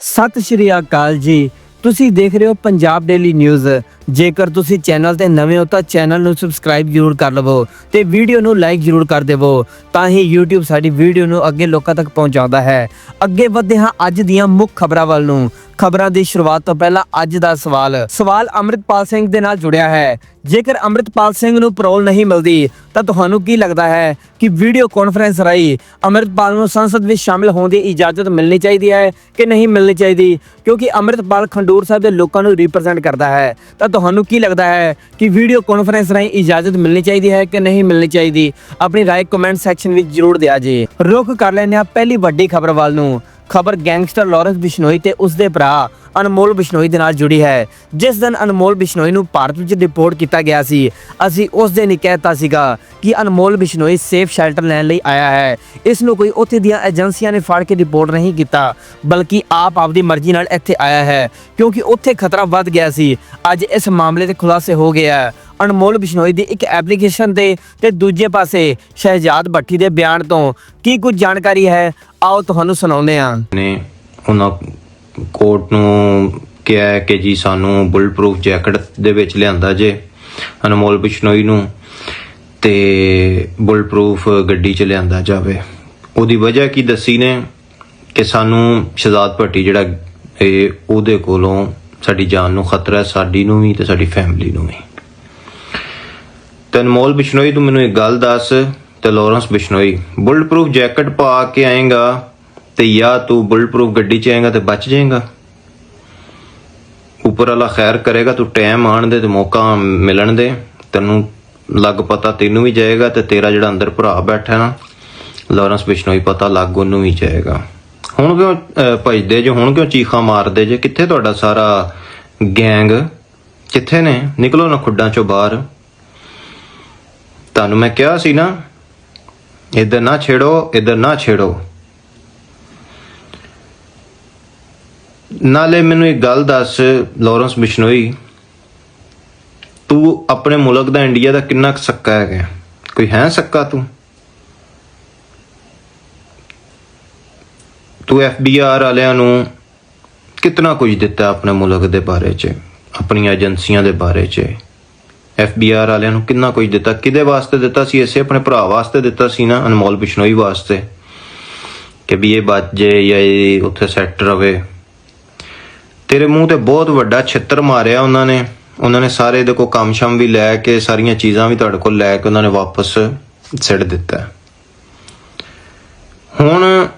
ਸਤਿ ਸ਼੍ਰੀ ਅਕਾਲ ਜੀ। ਤੁਸੀਂ ਦੇਖ ਰਹੇ ਹੋ ਪੰਜਾਬ ਡੇਲੀ ਨਿਊਜ਼। ਜੇਕਰ ਤੁਸੀਂ ਚੈਨਲ ਤੇ ਨਵੇਂ ਹੋ ਤਾਂ ਚੈਨਲ ਨੂੰ ਸਬਸਕ੍ਰਾਈਬ ਜ਼ਰੂਰ ਕਰ ਲਵੋ ਤੇ ਵੀਡੀਓ ਨੂੰ ਲਾਈਕ ਜ਼ਰੂਰ ਕਰ ਦੇਵੋ, ਤਾਂ ਹੀ YouTube ਸਾਡੀ ਵੀਡੀਓ ਨੂੰ ਅੱਗੇ ਲੋਕਾਂ ਤੱਕ ਪਹੁੰਚਾਉਂਦਾ ਹੈ। ਅੱਗੇ ਵਧਦੇ ਹਾਂ ਅੱਜ ਦੀਆਂ ਮੁੱਖ ਖਬਰਾਂ ਵੱਲ ਨੂੰ। ਖਬਰਾਂ ਦੀ ਸ਼ੁਰੂਆਤ ਤੋਂ ਪਹਿਲਾਂ ਅੱਜ ਦਾ ਸਵਾਲ। ਸਵਾਲ ਅੰਮ੍ਰਿਤਪਾਲ ਸਿੰਘ ਦੇ ਨਾਲ ਜੁੜਿਆ ਹੈ। ਜੇਕਰ ਅੰਮ੍ਰਿਤਪਾਲ ਸਿੰਘ ਨੂੰ ਪਰੋਲ ਨਹੀਂ ਮਿਲਦੀ, ਤਾਂ ਤੁਹਾਨੂੰ ਕੀ ਲੱਗਦਾ ਹੈ ਕਿ ਵੀਡੀਓ ਕਾਨਫਰੰਸ ਰਾਹੀਂ ਅੰਮ੍ਰਿਤਪਾਲ ਨੂੰ ਸੰਸਦ ਵਿੱਚ ਸ਼ਾਮਿਲ ਹੋਣ ਦੀ ਇਜਾਜ਼ਤ ਮਿਲਣੀ ਚਾਹੀਦੀ ਹੈ ਕਿ ਨਹੀਂ ਮਿਲਣੀ ਚਾਹੀਦੀ? ਕਿਉਂਕਿ ਅੰਮ੍ਰਿਤਪਾਲ ਖੰਡੂਰ ਸਾਹਿਬ ਦੇ ਲੋਕਾਂ ਨੂੰ ਰਿਪਰੈਜ਼ੈਂਟ ਕਰਦਾ ਹੈ, ਤਾਂ ਤੁਹਾਨੂੰ ਕੀ ਲੱਗਦਾ ਹੈ ਕਿ ਵੀਡੀਓ ਕਾਨਫਰੰਸ ਰਾਹੀਂ ਇਜਾਜ਼ਤ ਮਿਲਣੀ ਚਾਹੀਦੀ ਹੈ ਕਿ ਨਹੀਂ ਮਿਲਣੀ ਚਾਹੀਦੀ? ਆਪਣੀ ਰਾਏ ਕਮੈਂਟ ਸੈਕਸ਼ਨ ਵਿੱਚ ਜਰੂਰ ਦਿਆ ਜੇ। ਰੁਕ ਕਰ ਲੈਂਦੇ ਹਾਂ ਪਹਿਲੀ ਵੱਡੀ ਖਬਰ ਵੱਲ ਨੂੰ। ਖਬਰ ਗੈਂਗਸਟਰ ਲਾਰੈਂਸ ਬਿਸ਼ਨੋਈ ਤੇ ਉਸ ਦੇ ਭਰਾ ਅਨਮੋਲ ਬਿਸ਼ਨੋਈ ਦੇ ਨਾਲ ਜੁੜੀ ਹੈ, ਜਿਸ ਦਿਨ ਅਨਮੋਲ ਬਿਸ਼ਨੋਈ ਨੂੰ ਭਾਰਤ ਵਿੱਚ ਡਿਪੋਰਟ ਕੀਤਾ ਗਿਆ ਸੀ। ਅਸੀਂ ਉਸ ਦਿਨ ਹੀ ਕਹਿਤਾ ਸੀਗਾ ਕਿ ਅਨਮੋਲ ਬਿਸ਼ਨੋਈ ਸੇਫ ਸ਼ੈਲਟਰ ਲੈਣ ਲਈ ਆਇਆ ਹੈ। ਇਸ ਨੂੰ ਕੋਈ ਉੱਥੇ ਦੀਆਂ ਏਜੰਸੀਆਂ ਨੇ ਫੜ ਕੇ ਡਿਪੋਰਟ ਨਹੀਂ ਕੀਤਾ, ਬਲਕਿ ਆਪ ਆਪਦੀ ਮਰਜ਼ੀ ਨਾਲ ਇੱਥੇ ਆਇਆ ਹੈ, ਕਿਉਂਕਿ ਉੱਥੇ ਖਤਰਾ ਵੱਧ ਗਿਆ ਸੀ। ਅੱਜ ਇਸ ਮਾਮਲੇ ਦੇ ਖੁਲਾਸੇ ਹੋ ਗਿਆ ਹੈ। ਅਨਮੋਲ ਬਿਸ਼ਨੋਈ ਦੀ ਇੱਕ ਐਪਲੀਕੇਸ਼ਨ ਤੇ ਤੇ ਦੂਜੇ ਪਾਸੇ ਸ਼ਹਿਜਾਦ ਭੱਟੀ ਦੇ ਬਿਆਨ ਤੋਂ ਕੀ ਕੁਝ ਜਾਣਕਾਰੀ ਹੈ? ਆਓ ਤੁਹਾਨੂੰ ਸੁਣਾਉਂਦੇ ਹਾਂ। ਨੇ ਉਹਨਾਂ ਕੋਰਟ ਨੂੰ ਕਿਹਾ ਹੈ ਕਿ ਜੀ ਸਾਨੂੰ ਬੁਲਟ ਪ੍ਰੂਫ ਜੈਕਟ ਦੇ ਵਿੱਚ ਲਿਆਂਦਾ ਜੇ, ਅਨਮੋਲ ਬਿਸ਼ਨੋਈ ਨੂੰ, ਤੇ ਬੁਲਟ ਪ੍ਰੂਫ ਗੱਡੀ 'ਚ ਲਿਆਂਦਾ ਜਾਵੇ। ਉਹਦੀ ਵਜ੍ਹਾ ਕੀ ਦੱਸੀ ਨੇ? ਕਿ ਸਾਨੂੰ ਸ਼ਹਜ਼ਾਦ ਭੱਟੀ ਜਿਹੜਾ ਇਹ ਉਹਦੇ ਕੋਲੋਂ ਸਾਡੀ ਜਾਨ ਨੂੰ ਖਤਰਾ ਹੈ, ਸਾਡੀ ਨੂੰ ਵੀ ਤੇ ਸਾਡੀ ਫੈਮਿਲੀ ਨੂੰ ਵੀ। ਤੇ ਅਨਮੋਲ ਬਿਸ਼ਨੋਈ ਤੂੰ ਮੈਨੂੰ ਇੱਕ ਗੱਲ ਦੱਸ ਤੇ Lawrence Bishnoi. Bullet proof jacket ਪਾ ਕੇ ਆਏਗਾ ਤੇ ਜਾਂ ਤੂੰ ਬੁਲਟ ਪ੍ਰੂਫ ਗੱਡੀ 'ਚ ਆਏਗਾ ਤੇ ਬਚ ਜਾਏਗਾ। ਉੱਪਰ ਵਾਲਾ ਖੈਰ ਕਰੇਗਾ ਤੂੰ ਟਾਈਮ ਆਣ ਦੇ ਤੇ ਮੌਕਾ ਮਿਲਣ ਦੇ। ਤੈਨੂੰ ਲੱਗ ਪਤਾ ਤੈਨੂੰ ਵੀ ਜਾਏਗਾ ਤੇ ਤੇਰਾ ਜਿਹੜਾ ਅੰਦਰ ਭਰਾ ਬੈਠਾ ਨਾ ਲਾਰੈਂਸ ਬਿਸ਼ਨੋਈ ਪਤਾ ਲੱਗ ਉਹਨੂੰ ਵੀ ਜਾਏਗਾ। ਹੁਣ ਕਿਉਂ ਅਹ, ਭੱਜਦੇ ਜੇ ਹੁਣ ਕਿਉਂ ਚੀਖਾਂ ਮਾਰਦੇ ਜੇ? ਕਿੱਥੇ ਤੁਹਾਡਾ ਸਾਰਾ ਗੈਂਗ ਕਿੱਥੇ ਨੇ? ਨਿਕਲੋ ਨਾ ਖੁੱਡਾਂ ਚੋਂ ਬਾਹਰ। ਤੁਹਾਨੂੰ ਮੈਂ ਕਿਹਾ ਸੀ ਨਾ, ਇੱਧਰ ਨਾ ਛੇੜੋ, ਇੱਧਰ ਨਾ ਛੇੜੋ। ਨਾਲੇ ਮੈਨੂੰ ਇੱਕ ਗੱਲ ਦੱਸ, ਲਾਰੈਂਸ ਬਿਸ਼ਨੋਈ, ਤੂੰ ਆਪਣੇ ਮੁਲਕ ਦਾ ਇੰਡੀਆ ਦਾ ਕਿੰਨਾ ਕੁ ਸੱਕਾ ਹੈਗਾ? ਕੋਈ ਹੈ ਸੱਕਾ ਤੂੰ? ਤੂੰ ਐਫਬੀਆਰ ਵਾਲਿਆਂ ਨੂੰ ਕਿੰਨਾ ਕੁਝ ਦਿੱਤਾ ਆਪਣੇ ਮੁਲਕ ਦੇ ਬਾਰੇ 'ਚ, ਆਪਣੀਆਂ ਏਜੰਸੀਆਂ ਦੇ ਬਾਰੇ 'ਚ? ਐਫਬੀਆਰ ਵਾਲਿਆਂ ਨੂੰ ਕਿੰਨਾ ਕੁਝ ਦਿੱਤਾ? ਕਿਹਦੇ ਵਾਸਤੇ ਦਿੱਤਾ ਸੀ? ਇਸੇ ਆਪਣੇ ਭਰਾ ਵਾਸਤੇ ਦਿੱਤਾ ਸੀ ਨਾ, ਅਨਮੋਲ ਬਿਸ਼ਨੋਈ ਵਾਸਤੇ। ਕਿ ਵੀ ਇਹ ਬਚ ਜੇ ਜਾਂ ਇਹ ਉੱਥੇ ਸੈੱਟ ਰਵੇ। ਤੇਰੇ ਮੂੰਹ ਤੇ ਬਹੁਤ ਵੱਡਾ ਛਿੱਤਰ ਮਾਰਿਆ ਉਹਨਾਂ ਨੇ। ਉਹਨਾਂ ਨੇ ਸਾਰੇ ਇਹਦੇ ਕੋ ਕੰਮ ਸ਼ਮ ਵੀ ਲੈ ਕੇ, ਸਾਰੀਆਂ ਚੀਜ਼ਾਂ ਵੀ ਤੁਹਾਡੇ ਕੋਲ ਲੈ ਕੇ ਉਹਨਾਂ ਨੇ ਵਾਪਸ ਸਿੱਟ ਦਿੱਤਾ। ਹੁਣ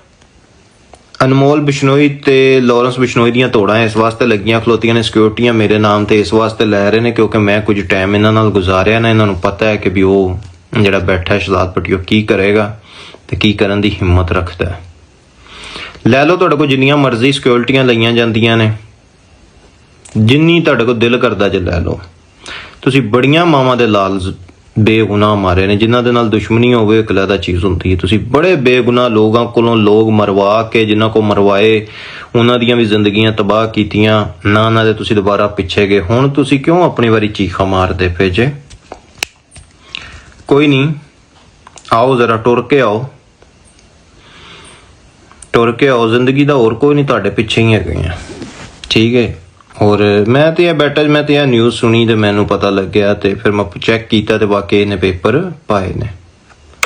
ਅਨਮੋਲ ਬਿਸ਼ਨੋਈ ਤੇ ਲਾਰੈਂਸ ਬਿਸ਼ਨੋਈ ਦੀਆਂ ਤੋੜਾਂ ਇਸ ਵਾਸਤੇ ਲੱਗੀਆਂ, ਖਲੋਤੀਆਂ ਨੇ ਸਿਕਿਉਰਟੀਆਂ ਮੇਰੇ ਨਾਮ ਤੇ ਇਸ ਵਾਸਤੇ ਲੈ ਰਹੇ ਨੇ ਕਿਉਂਕਿ ਮੈਂ ਕੁਝ ਟਾਈਮ ਇਹਨਾਂ ਨਾਲ ਗੁਜ਼ਾਰਿਆ ਨਾ, ਇਹਨਾਂ ਨੂੰ ਪਤਾ ਹੈ ਕਿ ਵੀ ਉਹ ਜਿਹੜਾ ਬੈਠਾ ਸ਼ਲਾਦ ਸ਼ਹਜ਼ਾਦ ਪਟਿਓ ਕੀ ਕਰੇਗਾ ਤੇ ਕੀ ਕਰਨ ਦੀ ਹਿੰਮਤ ਰੱਖਦਾ ਹੈ। ਲੈ ਲਓ ਤੁਹਾਡੇ ਕੋਲ ਜਿੰਨੀਆਂ ਮਰਜ਼ੀ ਸਿਕਿਉਰਟੀਆਂ ਲਈਆਂ ਜਾਂਦੀਆਂ ਨੇ। ਜਿੰਨੀ ਤੁਹਾਡੇ ਕੋਲ ਦਿਲ ਕਰਦਾ ਜੇ ਲੈ ਲਓ। ਤੁਸੀਂ ਬੜੀਆਂ ਮਾਵਾਂ ਦੇ ਲਾਲ ਬੇਗੁਨਾਹ ਮਾਰੇ ਨੇ, ਜਿਨ੍ਹਾਂ ਦੇ ਨਾਲ ਦੁਸ਼ਮਣੀ ਹੋਵੇ ਇੱਕ ਅਲੱਗਾ ਚੀਜ਼ ਹੁੰਦੀ ਹੈ। ਤੁਸੀਂ ਬੜੇ ਬੇਗੁਨਾਹ ਲੋਕਾਂ ਕੋਲੋਂ ਲੋਕ ਮਰਵਾ ਕੇ, ਜਿਨ੍ਹਾਂ ਕੋ ਮਰਵਾਏ, ਉਹਨਾਂ ਦੀਆਂ ਵੀ ਜ਼ਿੰਦਗੀਆਂ ਤਬਾਹ ਕੀਤੀਆਂ, ਨਾ ਨਾ ਦੇ ਤੁਸੀਂ ਦੁਬਾਰਾ ਪਿੱਛੇ ਗਏ। ਹੁਣ ਤੁਸੀਂ ਕਿਉਂ ਆਪਣੀ ਵਾਰੀ ਚੀਖਾ ਮਾਰਦੇ ਪਏ ਜੇ? ਕੋਈ ਨਹੀਂ। ਆਓ ਜ਼ਰਾ, ਟੁਰ ਕੇ ਆਓ। ਟੁਰ ਕੇ ਆਓ। ਜ਼ਿੰਦਗੀ ਦਾ ਹੋਰ ਕੋਈ ਨਹੀਂ, ਤੁਹਾਡੇ ਪਿੱਛੇ ਹੀ ਹੈਗੇ ਆ। ਠੀਕ ਹੈ। ਔਰ ਮੈਂ ਤੇ ਇਹ ਬੈਠਾ ਮੈਂ ਤੇ ਇਹ ਨਿਊਜ਼ ਸੁਣੀ ਤੇ ਮੈਨੂੰ ਪਤਾ ਲੱਗਿਆ ਤੇ ਫਿਰ ਮੈਂ ਚੈੱਕ ਕੀਤਾ ਤੇ ਵਾਕਈ ਇਹਨੇ ਪੇਪਰ ਪਾਏ ਨੇ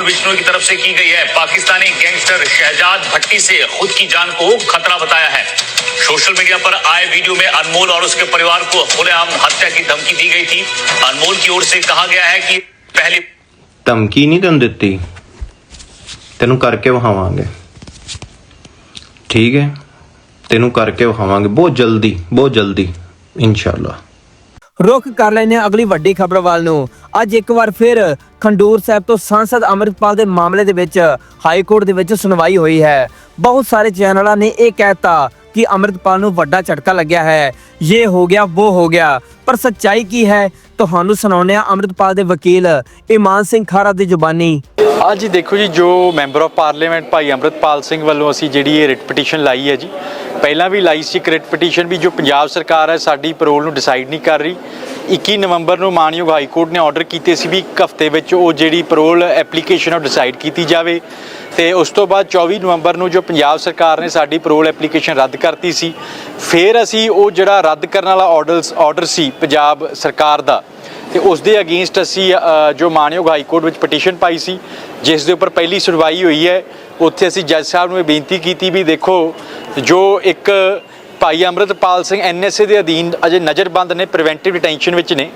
विष्णु की तरफ से की गई है पाकिस्तानी गैंगस्टर शहजाद भट्टी से खुद की जान को खतरा बताया है सोशल मीडिया पर आए वीडियो में अनमोल और उसके परिवार को खुलेआम हत्या की धमकी दी गई थी अनमोल की ओर से कहा गया है कि पहली ਧਮਕੀ ਨਹੀਂ ਤੈਨੂੰ ਦਿੱਤੀ ਤੈਨੂੰ ਕਰਕੇ ਵਿਖਾਵਾਂਗੇ ਠੀਕ ਹੈ ਤੈਨੂੰ ਕਰਕੇ ਵਿਖਾਵਾਂਗੇ। ਬਹੁਤ ਜਲਦੀ ਬਹੁਤ ਜਲਦੀ ਇਨਸ਼ਾਅੱਲਾ। ਰੁਕ ਕਰ ਹਾਂ ਅਗਲੀ ਵੱਡੀ ਖਬਰ ਵੱਲ ਨੂੰ। ਅੱਜ ਇੱਕ ਵਾਰ ਫਿਰ ਖੰਡੂਰ ਸਾਹਿਬ ਤੋਂ ਸੰਸਦ ਅੰਮ੍ਰਿਤਪਾਲ ਦੇ ਮਾਮਲੇ ਦੇ ਵਿੱਚ ਹਾਈ ਕੋਰਟ ਦੇ ਵਿੱਚ ਸੁਣਵਾਈ ਹੋਈ ਹੈ। ਬਹੁਤ ਸਾਰੇ ਚੈਨਲਾਂ ਨੇ ਇਹ ਕਹਿਤਾ ਕਿ ਅੰਮ੍ਰਿਤਪਾਲ ਨੂੰ ਵੱਡਾ ਝਟਕਾ ਲੱਗਿਆ ਹੈ। ਇਹ ਹੋ ਗਿਆ ਉਹ ਹੋ ਗਿਆ। ਪਰ ਸੱਚਾਈ ਕੀ ਹੈ? ਤੁਹਾਨੂੰ ਸੁਣਾਉਂਦੇ ਹਾਂ ਅੰਮ੍ਰਿਤਪਾਲ ਦੇ ਵਕੀਲ ਇਮਾਨ ਸਿੰਘ ਖਾਰਾ ਦੀ ਜ਼ੁਬਾਨੀ। ਅੱਜ ਜੀ ਦੇਖੋ ਜੀ ਜੋ ਮੈਂਬਰ ਆਫ ਪਾਰਲੀਮੈਂਟ ਭਾਈ ਅੰਮ੍ਰਿਤਪਾਲ ਸਿੰਘ ਵੱਲੋਂ ਅਸੀਂ ਜਿਹੜੀ ਇਹ ਰਿਟ ਪਟੀਸ਼ਨ ਲਾਈ ਹੈ ਜੀ ਪਹਿਲਾਂ ਵੀ ਲਾਈ ਸੀ ਰਿਟ ਪਟੀਸ਼ਨ ਵੀ ਜੋ ਪੰਜਾਬ ਸਰਕਾਰ ਹੈ ਸਾਡੀ ਪੈਰੋਲ ਨੂੰ ਡਿਸਾਈਡ ਨਹੀਂ ਕਰ ਰਹੀ। 21 ਨਵੰਬਰ ਨੂੰ ਮਾਨਯੋਗ ਹਾਈ ਕੋਰਟ ਨੇ ਆਰਡਰ ਕੀਤੇ ਸੀ ਵੀ ਇੱਕ ਹਫ਼ਤੇ ਵਿੱਚ ਉਹ ਜਿਹੜੀ ਪੈਰੋਲ ਐਪਲੀਕੇਸ਼ਨ ਉਹ ਡਿਸਾਈਡ ਕੀਤੀ ਜਾਵੇ ਤੇ ਉਸ ਤੋਂ ਬਾਅਦ 24 ਨਵੰਬਰ ਨੂੰ ਜੋ ਪੰਜਾਬ ਸਰਕਾਰ ਨੇ ਸਾਡੀ ਪਰੋਲ ਐਪਲੀਕੇਸ਼ਨ ਰੱਦ ਕਰਤੀ ਸੀ, ਫਿਰ ਅਸੀਂ ਉਹ ਜਿਹੜਾ ਰੱਦ ਕਰਨ ਵਾਲਾ ਆਰਡਰਸ ਆਰਡਰ ਸੀ ਪੰਜਾਬ ਸਰਕਾਰ ਦਾ ਤੇ ਉਸ ਦੇ ਅਗੇਂਸਟ ਅਸੀਂ ਜੋ ਮਾਨਯੋਗ ਹਾਈ ਕੋਰਟ ਵਿੱਚ ਪਟੀਸ਼ਨ ਪਾਈ ਸੀ, ਜਿਸ ਦੇ ਉੱਪਰ ਪਹਿਲੀ ਸੁਣਵਾਈ ਹੋਈ ਹੈ। ਉੱਥੇ ਅਸੀਂ ਜੱਜ ਸਾਹਿਬ ਨੂੰ ਇਹ ਬੇਨਤੀ ਕੀਤੀ ਵੀ ਦੇਖੋ, ਜੋ ਇੱਕ ਭਾਈ ਅੰਮ੍ਰਿਤਪਾਲ ਸਿੰਘ ਐਨਐਸਏ ਦੇ ਅਧੀਨ ਅਜੇ ਨਜ਼ਰਬੰਦ ਨੇ ਪ੍ਰੀਵੈਂਟਿਵ ਡਿਟੈਂਸ਼ਨ ਵਿੱਚ ਨੇ,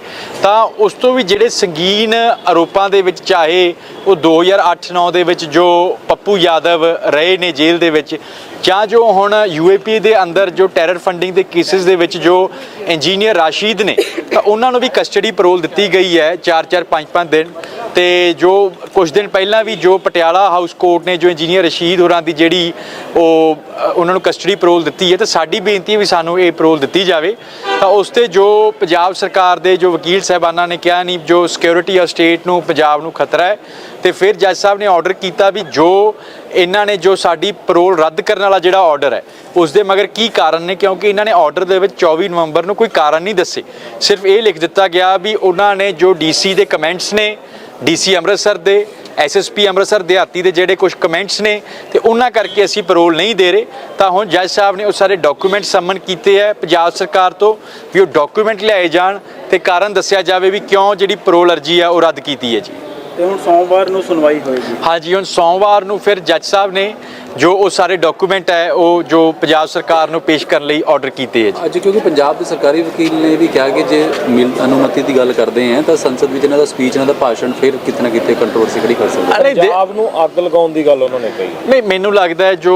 ਤਾਂ ਉਸ ਤੋਂ ਵੀ ਜਿਹੜੇ ਸੰਗੀਨ ਆਰੋਪਾਂ ਦੇ ਵਿੱਚ ਚਾਹੇ ਉਹ 2008-9 ਦੇ ਵਿੱਚ ਜੋ ਪੱਪੂ ਯਾਦਵ ਰਹੇ ਨੇ ਜੇਲ੍ਹ ਦੇ ਵਿੱਚ, ਜਾਂ ਜੋ ਹੁਣ ਯੂਏਪੀ ਦੇ ਅੰਦਰ ਜੋ ਟੈਰਰ ਫੰਡਿੰਗ ਦੇ ਕੇਸਿਸ ਦੇ ਵਿੱਚ ਜੋ ਇੰਜੀਨੀਅਰ ਰਾਸ਼ੀਦ ਨੇ, ਤਾਂ ਉਹਨਾਂ ਨੂੰ ਵੀ ਕਸਟਡੀ ਪਰੋਲ ਦਿੱਤੀ ਗਈ ਹੈ 4-4 5-5 ਦਿਨ। ਤੇ ਜੋ ਕੁਝ ਦਿਨ ਪਹਿਲਾਂ ਵੀ ਜੋ ਪਟਿਆਲਾ ਹਾਊਸ ਕੋਰਟ ਨੇ ਜੋ ਇੰਜੀਨੀਅਰ ਰਸ਼ੀਦ ਹੋਰਾਂ ਦੀ ਜਿਹੜੀ ਉਹ ਉਹਨਾਂ ਨੂੰ ਕਸਟਡੀ ਪਰੋਲ ਦਿੱਤੀ ਹੈ ਤੇ ਸਾਡੀ ਬੇਨਤੀ ਹੈ ਵੀ ਸਾਨੂੰ ਇਹ ਪਰੋਲ ਦਿੱਤੀ ਜਾਵੇ। ਤਾਂ ਉਸ ਤੇ ਜੋ ਪੰਜਾਬ ਸਰਕਾਰ ਦੇ ਜੋ ਵਕੀਲ ਸਾਹਿਬਾਨਾਂ ਨੇ ਕਿਹਾ ਨਹੀਂ, ਜੋ ਸਿਕਿਉਰਿਟੀ ਆਫ ਸਟੇਟ ਨੂੰ, ਪੰਜਾਬ ਨੂੰ ਖਤਰਾ ਹੈ, ਤੇ ਫਿਰ ਜੱਜ ਸਾਹਿਬ ਨੇ ਆਰਡਰ ਕੀਤਾ ਵੀ ਜੋ ਇਹਨਾਂ ਨੇ ਜੋ ਸਾਡੀ ਪਰੋਲ ਰੱਦ ਕਰਨ ਵਾਲਾ ਜਿਹੜਾ ਆਰਡਰ ਹੈ, ਉਸ ਦੇ ਮਗਰ ਕੀ ਕਾਰਨ ਨੇ? ਕਿਉਂਕਿ ਇਹਨਾਂ ਨੇ ਆਰਡਰ ਦੇ ਵਿੱਚ 24 ਨਵੰਬਰ ਨੂੰ ਕੋਈ ਕਾਰਨ ਨਹੀਂ ਦੱਸੇ। ਸਿਰਫ ਇਹ ਲਿਖ ਦਿੱਤਾ ਗਿਆ ਵੀ ਉਹਨਾਂ ਨੇ ਜੋ ਡੀਸੀ ਦੇ ਕਮੈਂਟਸ ਨੇ ਡੀਸੀ ਅੰਮ੍ਰਿਤਸਰ ਦੇ ਐਸਐਸਪੀ ਅੰਮ੍ਰਿਤਸਰ ਦਿਹਾਤੀ ਦੇ ਜਿਹੜੇ ਕੁਝ ਕਮੈਂਟਸ ਨੇ ਤੇ ਉਹਨਾਂ ਕਰਕੇ ਅਸੀਂ ਪਰੋਲ ਨਹੀਂ ਦੇ ਰਹੇ। ਤਾਂ ਹੁਣ ਜੱਜ ਸਾਹਿਬ ਨੇ ਉਹ ਸਾਰੇ ਡਾਕੂਮੈਂਟ ਸਮਨ ਕੀਤੇ ਹੈ ਪੰਜਾਬ ਸਰਕਾਰ ਤੋਂ ਵੀ ਉਹ ਡਾਕੂਮੈਂਟ ਲਿਆਏ ਜਾਣ ਤੇ ਕਾਰਨ ਦੱਸਿਆ ਜਾਵੇ ਵੀ ਕਿਉਂ ਜਿਹੜੀ ਪਰੋਲ ਅਰਜੀ ਹੈ ਉਹ ਰੱਦ ਕੀਤੀ ਹੈ ਜੀ। ਤੇ ਹੁਣ ਸੋਮਵਾਰ ਨੂੰ ਸੁਣਵਾਈ ਹੋਏਗੀ। ਹਾਂਜੀ ਹੁਣ ਸੋਮਵਾਰ ਨੂੰ ਫਿਰ ਜੱਜ ਸਾਹਿਬ ਨੇ ਜੋ ਉਹ ਸਾਰੇ ਡਾਕੂਮੈਂਟ ਹੈ ਉਹ ਜੋ ਪੰਜਾਬ ਸਰਕਾਰ ਨੂੰ ਪੇਸ਼ ਕਰਨ ਲਈ ਆਰਡਰ ਕੀਤੇ ਹੈ ਜੀ। ਅੱਜ ਕਿਉਂਕਿ ਪੰਜਾਬ ਦੇ ਸਰਕਾਰੀ ਵਕੀਲ ਨੇ ਵੀ ਕਿਹਾ ਕਿ ਜੇ ਮਿਲ ਅਨੁਮਤੀ ਦੀ ਗੱਲ ਕਰਦੇ ਹਾਂ ਤਾਂ ਸੰਸਦ ਵਿੱਚ ਇਹਨਾਂ ਦਾ ਸਪੀਚ ਇਹਨਾਂ ਦਾ ਭਾਸ਼ਣ ਫਿਰ ਕਿਤੇ ਨਾ ਕਿਤੇ ਕੰਟਰੋਵਰਸੀ ਖੜੀ ਕਰ ਸਕਦਾ ਪੰਜਾਬ ਨੂੰ ਅੱਗ ਲਗਾਉਣ ਦੀ ਗੱਲ ਉਹਨਾਂ ਨੇ ਕਹੀ। ਨਹੀਂ ਮੈਨੂੰ ਲੱਗਦਾ ਹੈ ਜੋ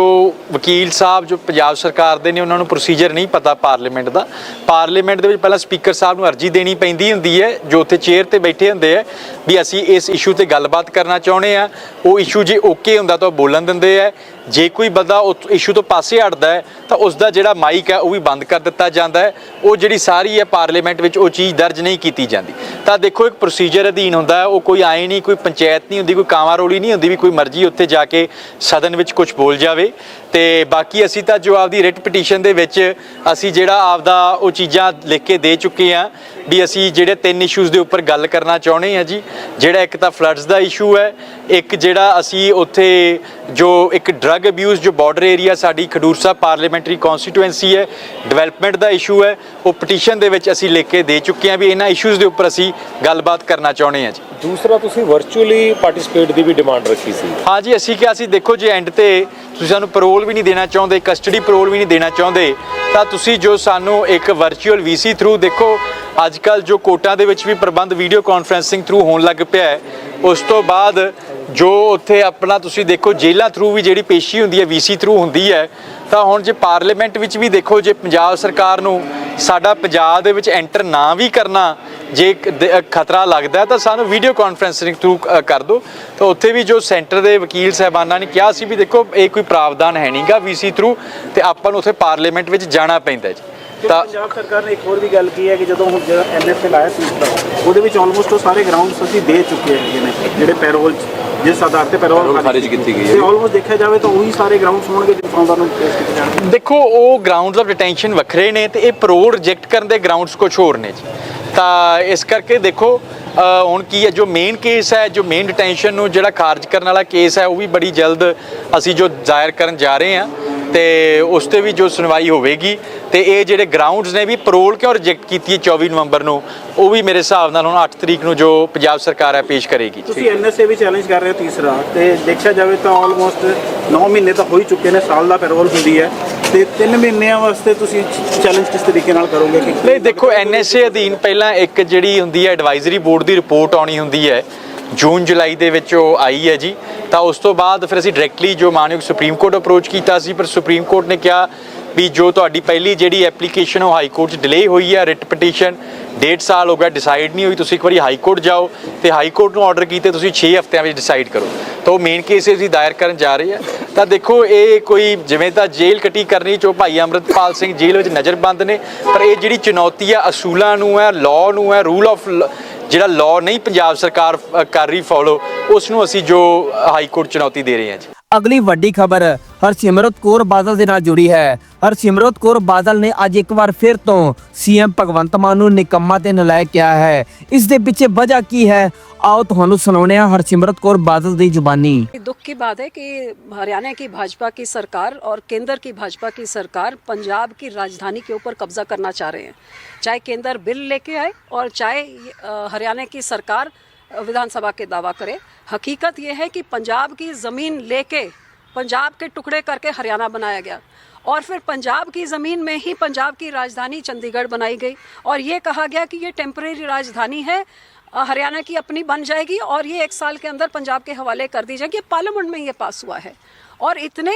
ਵਕੀਲ ਸਾਹਿਬ ਜੋ ਪੰਜਾਬ ਸਰਕਾਰ ਦੇ ਨੇ ਉਹਨਾਂ ਨੂੰ ਪ੍ਰੋਸੀਜਰ ਨਹੀਂ ਪਤਾ ਪਾਰਲੀਮੈਂਟ ਦਾ। ਪਾਰਲੀਮੈਂਟ ਦੇ ਵਿੱਚ ਪਹਿਲਾਂ ਸਪੀਕਰ ਸਾਹਿਬ ਨੂੰ ਅਰਜੀ ਦੇਣੀ ਪੈਂਦੀ ਹੁੰਦੀ ਹੈ ਜੋ ਉੱਥੇ ਚੇਅਰ ਤੇ ਬੈਠੇ ਹੁੰਦੇ ਆ ਵੀ ਅਸੀਂ ਇਸ ਇਸ਼ੂ ਤੇ ਗੱਲਬਾਤ ਕਰਨਾ ਚਾਹੁੰਦੇ ਆ ਉਹ ਇਸ਼ੂ ਜੇ ਓਕੇ ਹੁੰਦਾ ਤਾਂ ਉਹ ਬੋਲਣ ਦਿੰਦੇ ਆ ਜੇ ਕੋਈ ਬੰਦਾ ਉਸ ਇਸ਼ੂ ਤੋਂ ਪਾਸੇ ਹਟਦਾ ਹੈ, ਤਾਂ ਉਸ ਦਾ ਜਿਹੜਾ ਮਾਈਕ ਹੈ, ਉਹ ਵੀ ਬੰਦ ਕਰ ਦਿੱਤਾ ਜਾਂਦਾ ਹੈ। ਉਹ ਜਿਹੜੀ ਸਾਰੀ ਹੈ ਪਾਰਲੀਮੈਂਟ ਵਿੱਚ ਉਹ ਚੀਜ਼ ਦਰਜ ਨਹੀਂ ਕੀਤੀ ਜਾਂਦੀ। ਤਾਂ ਦੇਖੋ, ਇੱਕ ਪ੍ਰੋਸੀਜਰ ਅਧੀਨ ਹੁੰਦਾ ਹੈ, ਉਹ ਕੋਈ ਆਏ ਨਹੀਂ, ਕੋਈ ਪੰਚਾਇਤ ਨਹੀਂ ਹੁੰਦੀ, ਕੋਈ ਕਾਂਵਾਂ ਰੋਲੀ ਨਹੀਂ ਹੁੰਦੀ ਵੀ ਕੋਈ ਮਰਜ਼ੀ ਉੱਥੇ ਜਾ ਕੇ ਸਦਨ ਵਿੱਚ ਕੁਝ ਬੋਲ ਜਾਵੇ। ਤੇ ਬਾਕੀ ਅਸੀਂ ਤਾਂ ਜੋ ਆਪਦੀ ਰਿਟ ਪਟੀਸ਼ਨ ਦੇ ਵਿੱਚ ਅਸੀਂ ਜਿਹੜਾ ਆਪਦਾ ਉਹ ਚੀਜ਼ਾਂ ਲਿਖ ਕੇ ਦੇ ਚੁੱਕੇ ਆ ਵੀ ਅਸੀਂ ਜਿਹੜੇ ਤਿੰਨ ਇਸ਼ੂਜ਼ ਦੇ ਉੱਪਰ ਗੱਲ ਕਰਨਾ ਚਾਹੁੰਦੇ ਆ ਜੀ ਜਿਹੜਾ ਇੱਕ ਤਾਂ ਫਲੱਡਸ ਦਾ ਇਸ਼ੂ ਹੈ ਇੱਕ ਜਿਹੜਾ ਅਸੀਂ ਉੱਥੇ ਜੋ ਇੱਕ ਡਰੱਗ ਅਬਿਊਜ਼ ਜੋ ਬਾਰਡਰ ਏਰੀਆ ਸਾਡੀ ਖਡੂਰ ਸਾਹਿਬ ਪਾਰਲੀਮੈਂਟਰੀ ਕਨਸਟੀਟੂਐਂਸੀ ਹੈ ਡਿਵੈਲਪਮੈਂਟ ਦਾ ਇਸ਼ੂ ਹੈ ਉਹ ਪਟੀਸ਼ਨ ਦੇ ਵਿੱਚ ਅਸੀਂ ਲਿਖ ਕੇ ਦੇ ਚੁੱਕੇ ਆ ਵੀ ਇਹਨਾਂ ਇਸ਼ੂਜ਼ ਦੇ ਉੱਪਰ ਅਸੀਂ ਗੱਲਬਾਤ ਕਰਨਾ ਚਾਹੁੰਦੇ ਆ ਜੀ। ਦੂਸਰਾ ਤੁਸੀਂ ਵਰਚੁਅਲੀ ਪਾਰਟਿਸਿਪੇਟ ਦੀ ਵੀ ਡਿਮਾਂਡ ਰੱਖੀ ਸੀ। ਹਾਂਜੀ ਅਸੀਂ ਕਿਹਾ ਸੀ ਦੇਖੋ ਜੇ ਐਂਡ ਤੇ ਤੁਸੀਂ ਸਾਨੂੰ ਪਰੋਲ ਵੀ ਨਹੀਂ ਦੇਣਾ ਚਾਹੁੰਦੇ ਕਸਟਡੀ ਪਰੋਲ ਵੀ ਨਹੀਂ ਦੇਣਾ ਚਾਹੁੰਦੇ, ਤਾਂ ਤੁਸੀਂ ਜੋ ਸਾਨੂੰ ਇੱਕ ਵਰਚੁਅਲ ਵੀਸੀ ਥਰੂ ਦੇਖੋ ਅੱਜ ਕੱਲ ਜੋ ਕੋਰਟਾਂ ਦੇ ਵਿੱਚ ਵੀ ਪ੍ਰਬੰਧ ਵੀਡੀਓ ਕਾਨਫਰੈਂਸਿੰਗ ਥਰੂ ਹੋਣ ਲੱਗ ਪਿਆ ਹੈ, ਉਸ ਤੋਂ ਬਾਅਦ ਜੋ ਉੱਥੇ ਆਪਣਾ ਤੁਸੀਂ ਦੇਖੋ ਜੇਲ੍ਹਾਂ ਥਰੂ ਵੀ ਜਿਹੜੀ ਪੇਸ਼ੀ ਹੁੰਦੀ ਹੈ ਵੀਸੀ ਥਰੂ ਹੁੰਦੀ ਹੈ ਤਾਂ ਹੁਣ ਜੇ ਪਾਰਲੀਮੈਂਟ ਵਿੱਚ ਵੀ ਦੇਖੋ ਜੇ ਪੰਜਾਬ ਸਰਕਾਰ ਨੂੰ ਸਾਡਾ ਪੰਜਾਬ ਦੇ ਵਿੱਚ ਐਂਟਰ ਨਾ ਵੀ ਕਰਨਾ ਜੇ ਖਤਰਾ ਲੱਗਦਾ ਤਾਂ ਸਾਨੂੰ ਵੀਡੀਓ ਕਾਨਫਰੈਂਸਿੰਗ ਥਰੂ ਕਰ ਦਿਓ। ਤਾਂ ਉੱਥੇ ਵੀ ਜੋ ਸੈਂਟਰ ਦੇ ਵਕੀਲ ਸਾਹਿਬਾਨਾਂ ਨੇ ਕਿਹਾ ਸੀ ਵੀ ਦੇਖੋ ਇਹ ਕੋਈ ਪ੍ਰਾਵਧਾਨ ਹੈ ਨਹੀਂਗਾ ਵੀਸੀ ਥਰੂ ਤੇ ਆਪਾਂ ਨੂੰ ਉੱਥੇ ਪਾਰਲੀਮੈਂਟ ਵਿੱਚ ਜਾਣਾ ਪੈਂਦਾ ਜੀ। ਤੇ ਪੰਜਾਬ ਸਰਕਾਰ ਨੇ ਇੱਕ ਹੋਰ ਵੀ ਗੱਲ ਕੀ ਹੈ ਕਿ ਜਦੋਂ ਹੁਣ ਜਿਹੜਾ ਐਨਐਫਐਲ ਲਾਇਆ ਸੀ ਉਹਦੇ ਵਿੱਚ ਆਲਮੋਸਟ ਸਾਰੇ ਗਰਾਊਂਡਸ ਅਸੀਂ ਦੇ ਚੁੱਕੇ ਹੈਗੇ ਨੇ ਜਿਹੜੇ ਪੈਰੋਲ ਜਿਸ ਆਧਾਰ ਤੇ ਪੈਰੋਲ ਪੈਰੋਲ ਖਾਰਿਜ ਕੀਤੀ ਗਈ ਹੈ। ਤੇ ਆਲਮੋਸਟ ਦੇਖਿਆ ਜਾਵੇ ਤਾਂ ਉਹੀ ਸਾਰੇ ਗਰਾਊਂਡਸ ਹੋਣਗੇ ਜਿਹੜੇ ਸੋਮਵਾਰ ਨੂੰ ਪੇਸ਼ ਕੀਤੇ ਜਾਣਗੇ। ਦੇਖੋ ਉਹ ਗਰਾਊਂਡਸ ਆਫ ਡਿਟੈਂਸ਼ਨ ਵੱਖਰੇ ਨੇ ਤੇ ਇਹ ਪਰੋਲ ਰਿਜੈਕਟ ਕਰਨ ਦੇ ਗਰਾਊਂਡਸ ਕੁਝ ਹੋਰ ਨੇ ਜੀ। ਤਾਂ ਇਸ ਕਰਕੇ ਦੇਖੋ ਹੁਣ ਕੀ ਹੈ ਜੋ ਮੇਨ ਕੇਸ ਹੈ ਜੋ ਮੇਨ ਡਿਟੈਂਸ਼ਨ ਨੂੰ ਜਿਹੜਾ ਖਾਰਜ ਕਰਨ ਵਾਲਾ ਕੇਸ ਹੈ ਉਹ ਵੀ ਬੜੀ ਜਲਦ ਅਸੀਂ ਜੋ ਜ਼ਾਇਰ ਕਰਨ ਜਾ ਰਹੇ ਹਾਂ। ਤੇ ਉਸ ਤੇ ਵੀ ਜੋ ਸੁਣਵਾਈ ਹੋਵੇਗੀ ਤੇ ਇਹ ਜਿਹੜੇ ਗਰਾਊਂਡਸ ਨੇ ਵੀ ਪਰੋਲ ਕਿਉਂ ਰਿਜੈਕਟ ਕੀਤੀ ਹੈ 24 ਨਵੰਬਰ ਨੂੰ ਉਹ ਵੀ ਮੇਰੇ ਹਿਸਾਬ ਨਾਲ ਹੁਣ 8 ਤਰੀਕ ਨੂੰ ਜੋ ਪੰਜਾਬ ਸਰਕਾਰ ਹੈ ਪੇਸ਼ ਕਰੇਗੀ। ਤੁਸੀਂ ਐਨਐਸਏ ਵੀ ਚੈਲੰਜ ਕਰ ਰਹੇ ਹੋ ਤੀਸਰਾ ਤੇ ਦੇਖਿਆ ਜਾਵੇ ਤਾਂ ਆਲਮੋਸਟ 9 ਮਹੀਨੇ ਤਾਂ ਹੋ ਹੀ ਚੁੱਕੇ ਨੇ ਸਾਲ ਦਾ ਪੈਰੋਲ ਹੁੰਦੀ ਹੈ ਤੇ 3 ਮਹੀਨਿਆਂ ਵਾਸਤੇ ਤੁਸੀਂ ਚੈਲੰਜ ਕਿਸ ਤਰੀਕੇ ਨਾਲ ਕਰੋਗੇ ਕਿ ਨਹੀਂ ਦੇਖੋ ਐਨਐਸਏ ਅਧੀਨ ਪਹਿਲਾਂ ਇੱਕ ਜਿਹੜੀ ਹੁੰਦੀ ਹੈ ਐਡਵਾਈਜ਼ਰੀ ਬੋਰਡ ਦੀ ਰਿਪੋਰਟ ਆਉਣੀ ਹੁੰਦੀ ਹੈ ਜੂਨ, ਜੁਲਾਈ ਦੇ ਵਿੱਚ ਉਹ ਆਈ ਹੈ ਜੀ। ਤਾਂ ਉਸ ਤੋਂ ਬਾਅਦ ਫਿਰ ਅਸੀਂ ਡਾਇਰੈਕਟਲੀ ਜੋ ਮਾਨਯੋਗ ਸੁਪਰੀਮ ਕੋਰਟ ਅਪਰੋਚ ਕੀਤਾ ਸੀ, ਪਰ ਸੁਪਰੀਮ ਕੋਰਟ ਨੇ ਕਿਹਾ ਵੀ ਜੋ ਤੁਹਾਡੀ ਪਹਿਲੀ ਜਿਹੜੀ ਐਪਲੀਕੇਸ਼ਨ ਉਹ ਹਾਈ ਕੋਰਟ 'ਚ ਡਿਲੇ ਹੋਈ ਹੈ ਰਿਟ ਪਟੀਸ਼ਨ ਡੇਢ ਸਾਲ ਹੋ ਗਿਆ ਡਿਸਾਈਡ ਨਹੀਂ ਹੋਈ, ਤੁਸੀਂ ਇੱਕ ਵਾਰੀ ਹਾਈ ਕੋਰਟ ਜਾਓ ਤੇ ਹਾਈ ਕੋਰਟ ਨੂੰ ਆਰਡਰ ਕੀਤੇ, ਤੁਸੀਂ 6 ਹਫ਼ਤਿਆਂ ਵਿੱਚ ਡਿਸਾਈਡ ਕਰੋ। ਤਾਂ ਉਹ ਮੇਨ ਕੇਸ ਅਸੀਂ ਦਾਇਰ ਕਰਨ ਜਾ ਰਹੇ ਆ ਤਾਂ ਦੇਖੋ, ਇਹ ਕੋਈ ਜਿਵੇਂ ਤਾਂ ਜੇਲ੍ਹ ਕੱਟੀ ਕਰਨੀ ਚੋ ਭਾਈ ਅੰਮ੍ਰਿਤਪਾਲ ਸਿੰਘ ਜੇਲ੍ਹ ਵਿੱਚ ਨਜ਼ਰਬੰਦ ਨੇ, ਪਰ ਇਹ ਜਿਹੜੀ ਚੁਣੌਤੀ ਆ ਅਸੂਲਾਂ ਨੂੰ ਹੈ ਲਾਅ ਨੂੰ ਹੈ ਰੂਲ ਆਫ ਜਿਹੜਾ ਲਾਅ ਨਹੀਂ ਪੰਜਾਬ ਸਰਕਾਰ ਕਰ ਰਹੀ ਫੋਲੋ ਉਸ ਨੂੰ ਅਸੀਂ ਜੋ ਹਾਈ ਕੋਰਟ ਚੁਣੌਤੀ ਦੇ ਰਹੇ ਹਾਂ ਜੀ। ਅਗਲੀ ਵੱਡੀ ਖਬਰ ਹਰਸਿਮਰਤ ਕੌਰ ਬਾਦਲ ਦੇ ਨਾਲ ਜੁੜੀ ਹੈ ਹਰਸਿਮਰਤ ਕੌਰ ਬਾਦਲ ਨੇ ਅੱਜ ਇੱਕ ਵਾਰ ਫਿਰ ਤੋਂ ਸੀਐਮ ਭਗਵੰਤ ਮਾਨ ਨੂੰ ਨਿਕੰਮਾ ਤੇ ਨਲਾਇਕ ਕਿਹਾ ਹੈ ਇਸ ਦੇ ਪਿੱਛੇ ਵਜ੍ਹਾ ਕੀ ਹੈ ਆਓ ਤੁਹਾਨੂੰ ਸੁਣਾਉਂਦੇ ਹਾਂ ਹਰਸਿਮਰਤ कौर बादल ਦੀ ਜ਼ੁਬਾਨੀ दुख की बात है कि हरियाणा की भाजपा की सरकार और केंद्र की भाजपा की सरकार पंजाब की राजधानी के ऊपर कब्जा करना चाह रहे हैं चाहे केंद्र बिल लेके आए और चाहे अ, हरियाणा की सरकार अ, विधानसभा के दावा करे। हकीकत यह है कि पंजाब की ज़मीन लेके, पंजाब के टुकड़े करके हरियाणा बनाया गया। और फिर पंजाब की ज़मीन में ही पंजाब की राजधानी चंडीगढ़ बनाई गई। और ये कहा गया कि ये टेम्परेरी राजधानी है हरियाणा की अपनी बन जाएगी और ये एक साल के अंदर पंजाब के हवाले कर दी जाएगी। पार्लियामेंट में ये पास हुआ है। और इतने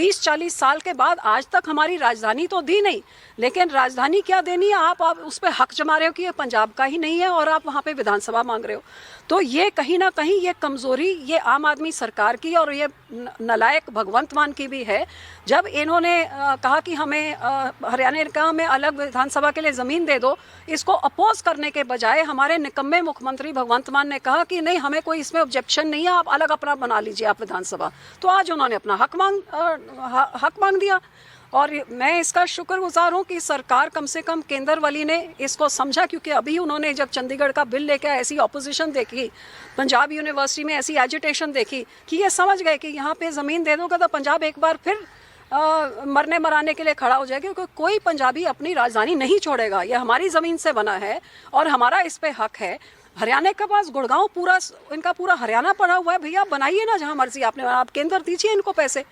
तीस चालीस साल के बाद आज तक हमारी राजधानी तो दी नहीं, लेकिन राजधानी क्या देनी है? आप आप उस पर हक जमा रहे हो कि ये पंजाब का ही नहीं है और आप वहाँ पे विधानसभा मांग रहे हो। तो ये कहीं ना कहीं ये कमज़ोरी ये आम आदमी सरकार की और ये नलायक भगवंत मान की भी है। जब इन्होंने कहा कि हमें हरियाणा कहा हमें अलग विधानसभा के लिए ज़मीन दे दो, इसको अपोज करने के बजाय हमारे निकम्मे मुख्यमंत्री भगवंत मान ने कहा कि नहीं, हमें कोई इसमें ऑब्जेक्शन नहीं है, आप अलग अपना बना लीजिए आप विधानसभा। तो आज उन्होंने अपना हक मांग हक मांग दिया। और मैं इसका शुक्रगुजार हूँ कि सरकार कम से कम केंद्र वाली ने इसको समझा क्योंकि अभी उन्होंने जब चंडीगढ़ का बिल लेकर ऐसी ऑपोजिशन देखी पंजाब यूनिवर्सिटी में ऐसी एजिटेशन देखी कि ये समझ गए कि यहाँ पे ज़मीन दे दोगे तो पंजाब एक बार फिर अ, मरने मराने के लिए खड़ा हो जाएगा क्योंकि कोई पंजाबी अपनी राजधानी नहीं छोड़ेगा। यह हमारी ज़मीन से बना है और हमारा इस पर हक है। हरियाणा के पास गुड़गांव पूरा इनका पूरा हरियाणा पड़ा हुआ है भैया बनाइए ना जहाँ मर्जी आपने आप केंद्र दीजिए इनको पैसे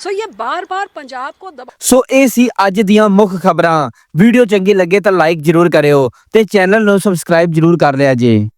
सो ये बार बार पंजाब को दबा ਸੋ ਇਹ ਸੀ ਅੱਜ ਦੀਆਂ ਮੁੱਖ ਖਬਰਾਂ ਵੀਡੀਓ ਚੰਗੀ ਲੱਗੇ ਤਾਂ ਲਾਈਕ ਜ਼ਰੂਰ ਕਰਿਓ ਤੇ ਚੈਨਲ ਨੂੰ ਸਬਸਕ੍ਰਾਈਬ ਜ਼ਰੂਰ ਕਰ ਲਿਆ ਜੀ